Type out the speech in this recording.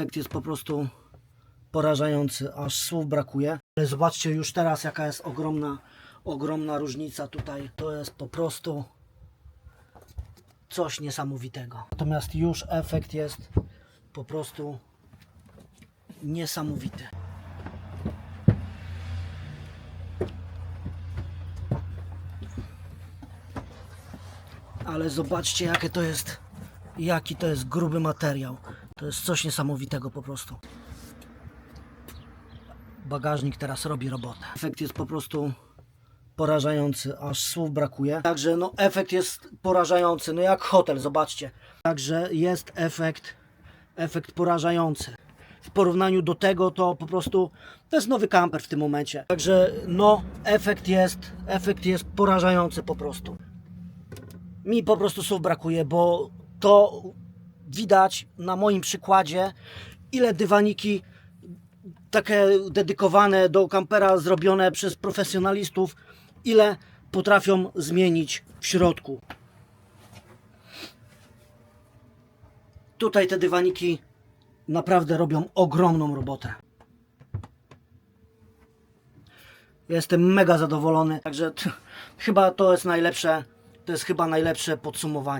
efekt jest po prostu porażający, aż słów brakuje. Ale zobaczcie już teraz jaka jest ogromna, ogromna różnica tutaj. To jest po prostu coś niesamowitego. Natomiast już efekt jest po prostu niesamowity. Ale zobaczcie jakie to jest, jaki to jest gruby materiał. To jest coś niesamowitego po prostu. Bagażnik teraz robi robotę. Efekt jest po prostu porażający, aż słów brakuje. Także no efekt jest porażający, no jak hotel, zobaczcie. Także jest efekt, efekt porażający. W porównaniu do tego to po prostu to jest nowy kamper w tym momencie. Także no efekt jest, efekt jest porażający po prostu. Mi po prostu słów brakuje, bo to widać na moim przykładzie, ile dywaniki takie dedykowane do kampera, zrobione przez profesjonalistów, ile potrafią zmienić w środku. Tutaj te dywaniki naprawdę robią ogromną robotę. Jestem mega zadowolony, także chyba to jest najlepsze, to jest chyba najlepsze podsumowanie.